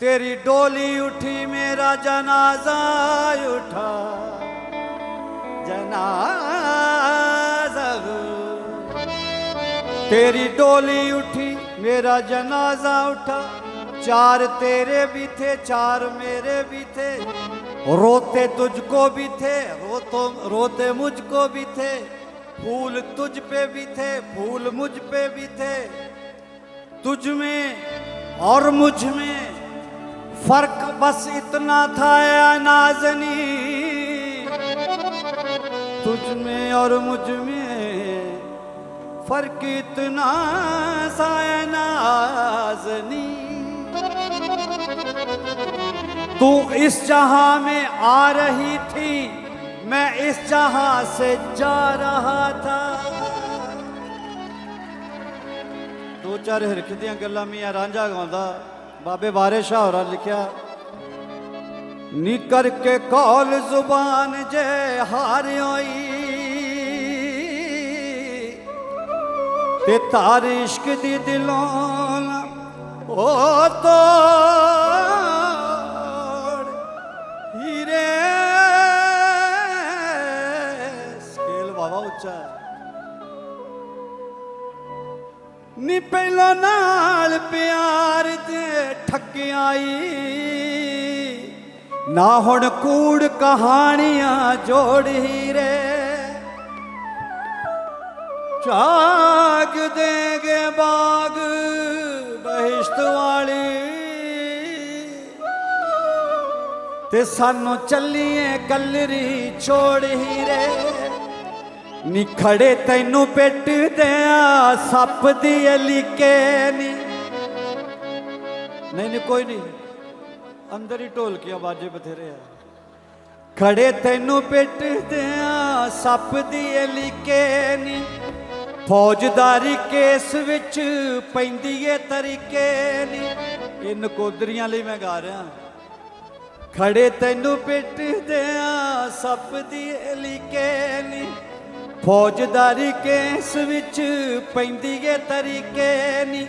तेरी डोली उठी, मेरा जनाजा उठा। जनाजा तेरी डोली उठी, मेरा जनाजा उठा। चार तेरे भी थे, चार मेरे भी थे। रोते तुझको भी थे, रोतो, रोते मुझको भी थे। फूल तुझ पे भी थे, फूल मुझ पे भी थे। तुझ में और मुझमें फ़र्क बस इतना था नाजनी तुझ में और मुझमें फ़र्क इतना सा नाजनी तू इस जहाँ में आ रही थी, मैं इस जहाँ से जा रहा था। दो चार हरकतियाँ गलां मियाँ रांझा गाँदा। ਬਾਬੇ ਵਾਰਿਸ ਸ਼ਾਹ ਹੋਰਾਂ ਲਿਖਿਆ, ਨੀ ਕਰਕੇ ਕੌਲ ਜ਼ੁਬਾਨ ਜੇ ਹਾਰ ਹੋਈ ਤੇ ਤਾਰ ਇਸ਼ਕ ਦੀ ਦਿਲੋਂ ਨਾ ਤੋੜ। ਹੀਰੇ ਸਕੇਲ ਵਾਵਾ ਉੱਚਾ। ਹੈ ਨੀ ਪਹਿਲਾਂ ਨਾਲ ਪਿਆਰ ਤੇ ਨਾ ਹੁਣ ਕੂੜ ਕਹਾਣੀਆਂ ਜੋੜ ਹੀਰੇ ਚਾਗ ਦੇਗੇ ਬਾਗ ਬਹਿਸ਼ਤ ਵਾਲੀ। ਤੇ ਸਾਨੂੰ ਚੱਲੀਏ ਗੱਲਰੀ ਛੋੜ ਹੀਰੇ ਨੀ ਖੜੇ ਤੈਨੂੰ ਪਿੱਟ ਦਿਆਂ, ਸੱਪ ਦੀ ਅਲੀਕੇ ਨੀ। ਨਹੀਂ ਨਹੀਂ, ਕੋਈ ਨਹੀਂ। ਅੰਦਰ ਹੀ ਢੋਲਕੀ ਆਵਾਜ਼ੇ ਬਥੇਰੇ ਆ। ਖੜੇ ਤੈਨੂੰ ਪਿੱਟ ਦਿਆਂ ਸੱਪ ਦੀ ਅਲੀਕੇ ਨੀ ਫੌਜਦਾਰੀ ਕੇਸ ਵਿੱਚ ਪੈਂਦੀ ਏ ਤਰੀਕੇ ਨੀ। ਇਹ ਨਕੋਦਰੀਆਂ ਲਈ ਮੈਂ ਗਾ ਰਿਹਾ। ਖੜੇ ਤੈਨੂੰ ਪਿੱਟ ਦਿਆਂ ਸੱਪ ਦੀ ਅਲੀਕੇ ਨੀ ਫੌਜਦਾਰੀ ਕੇਸ ਵਿੱਚ ਪੈਂਦੀ ਏ ਤਰੀਕੇ ਨੀ।